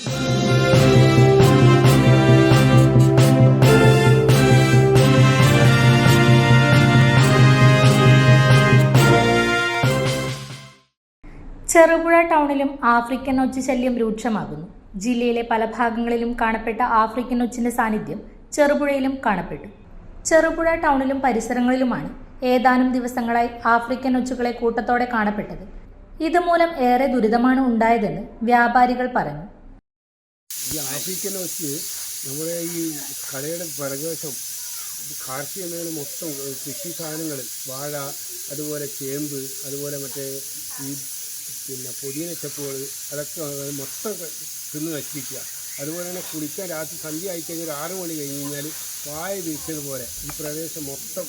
Cherupuzha ടൗണിലും African ഒച്ച ശല്യം രൂക്ഷമാകുന്നു. ജില്ലയിലെ പല ഭാഗങ്ങളിലും കാണപ്പെട്ട ആഫ്രിക്കൻ ഒച്ചിന്റെ സാന്നിധ്യം ചെറുപുഴയിലും കാണപ്പെട്ടു. ചെറുപുഴ ടൗണിലും പരിസരങ്ങളിലുമാണ് ഏതാനും ദിവസങ്ങളായി ആഫ്രിക്കൻ ഒച്ചുകളെ കൂട്ടത്തോടെ കാണപ്പെട്ടത്. ഇതുമൂലം ഏറെ ദുരിതമാണ് ഉണ്ടായതെന്ന് വ്യാപാരികൾ പറഞ്ഞു ഈ ആഫ്രിക്കൻ വെച്ച് നമ്മുടെ ഈ കടയുടെ പിറകുവശം കാർഷിക മേഖല മൊത്തം കൃഷി സാധനങ്ങൾ വാഴ അതുപോലെ ചേമ്പ് അതുപോലെ മറ്റേ ഈ പിന്നെ പുതിന ചെപ്പുകൾ അതൊക്കെ അത് മൊത്തം തിന്ന് നശിപ്പിക്കുക. അതുപോലെ തന്നെ കുളിക്കാൻ രാത്രി സന്ധ്യ ആയിക്കഴിഞ്ഞാൽ ഒരു ആറ് മണി കഴിഞ്ഞ് കഴിഞ്ഞാൽ വായ വീഴ്ചതുപോലെ ഈ പ്രദേശം മൊത്തം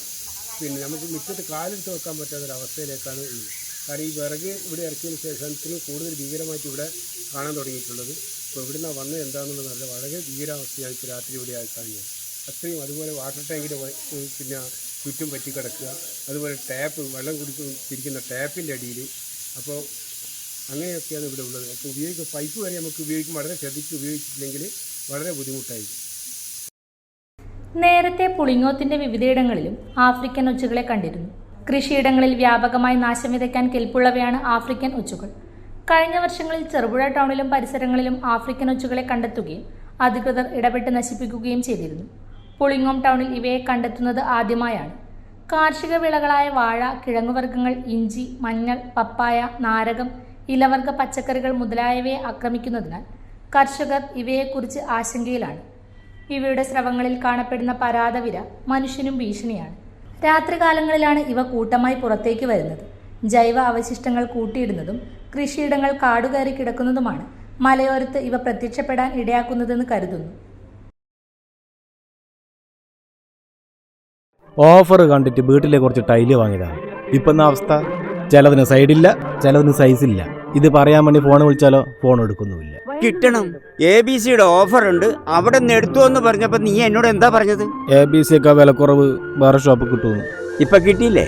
പിന്നെ നമുക്ക് മുറ്റത്ത് കാലെടുത്ത് വെക്കാൻ പറ്റാത്തൊരവസ്ഥയിലേക്കാണ് ഉള്ളത്. കാരണം ഈ വിറക് ഇവിടെ ഇറക്കിയതിന് ശേഷത്തിന് കൂടുതൽ ഭീകരമായിട്ട് ഇവിടെ കാണാൻ തുടങ്ങിയിട്ടുള്ളത്. ഇപ്പോൾ ഇവിടുന്ന് വന്നത് എന്താണെന്നുള്ളത് നല്ല വളരെ ഭീകരാവസ്ഥയായി രാത്രി ഇവിടെ ആയി കഴിഞ്ഞു അത്രയും അതുപോലെ വാട്ടർ ടാങ്കിന്റെ പിന്നെ ചുറ്റും പറ്റി കിടക്കുക അതുപോലെ ടാപ്പ് വെള്ളം കുടിച്ചിരിക്കുന്ന ടാപ്പിന്റെ അടിയിൽ അപ്പോൾ അങ്ങനെയൊക്കെയാണ് ഇവിടെ ഉള്ളത്. അപ്പോൾ ഉപയോഗിക്കുക പൈപ്പ് വരെ നമുക്ക് ഉപയോഗിക്കും. വളരെ ശ്രദ്ധിച്ച് ഉപയോഗിച്ചിട്ടില്ലെങ്കിൽ വളരെ ബുദ്ധിമുട്ടായിരിക്കും. നേരത്തെ പുളിങ്ങോത്തിന്റെ വിവിധയിടങ്ങളിലും ആഫ്രിക്കൻ ഒച്ചുകളെ കണ്ടിരുന്നു. കൃഷിയിടങ്ങളിൽ വ്യാപകമായി നാശം വിതയ്ക്കാൻ കെൽപ്പുള്ളവയാണ് ആഫ്രിക്കൻ ഒച്ചുകൾ. കഴിഞ്ഞ വർഷങ്ങളിൽ ചെറുപുഴ ടൗണിലും പരിസരങ്ങളിലും ആഫ്രിക്കൻ ഒച്ചുകളെ കണ്ടെത്തുകയും അധികൃതർ ഇടപെട്ട് നശിപ്പിക്കുകയും ചെയ്തിരുന്നു. പുളിങ്ങോം ടൗണിൽ ഇവയെ കണ്ടെത്തുന്നത് ആദ്യമായാണ്. കാർഷിക വിളകളായ വാഴ കിഴങ്ങുവർഗങ്ങൾ ഇഞ്ചി മഞ്ഞൾ പപ്പായ നാരകം ഇലവർഗ പച്ചക്കറികൾ മുതലായവയെ ആക്രമിക്കുന്നതിനാൽ കർഷകർ ഇവയെക്കുറിച്ച് ആശങ്കയിലാണ്. ഇവയുടെ സ്രവങ്ങളിൽ കാണപ്പെടുന്ന പരാതവിര മനുഷ്യനും ഭീഷണിയാണ്. രാത്രികാലങ്ങളിലാണ് ഇവ കൂട്ടമായി പുറത്തേക്ക് വരുന്നത്. ജൈവ അവശിഷ്ടങ്ങൾ കൂട്ടിയിടുന്നതും കൃഷിയിടങ്ങൾ കാടുകയറി കിടക്കുന്നതുമാണ് മലയോരത്ത് ഇവ പ്രത്യക്ഷപ്പെടാൻ ഇടയാക്കുന്നതെന്ന് കരുതുന്നു. ഓഫർ കണ്ടിട്ട് വീട്ടിലെ കുറച്ച് ടൈൽ വാങ്ങിയതാണ്. ഇപ്പം അവസ്ഥ? ചിലതിന് സൈഡില്ല ചിലതിന് സൈസില്ല ഇത് പറയാൻ വേണ്ടി ഫോൺ വിളിച്ചാലോ? ഫോൺ എടുക്കുന്നുമില്ല. കിട്ടണം. എ ബി സിയുടെ ഓഫർ ഉണ്ട്. അവിടെ നിന്ന് എടുത്തു എന്ന് പറഞ്ഞപ്പോ നീ എന്നോട് എന്താ പറഞ്ഞത്? എ ബി സി ഒക്കെ വിലക്കുറവ് വേറെ ഷോപ്പ് കിട്ടുന്നു ഇപ്പൊ കിട്ടിയില്ലേ?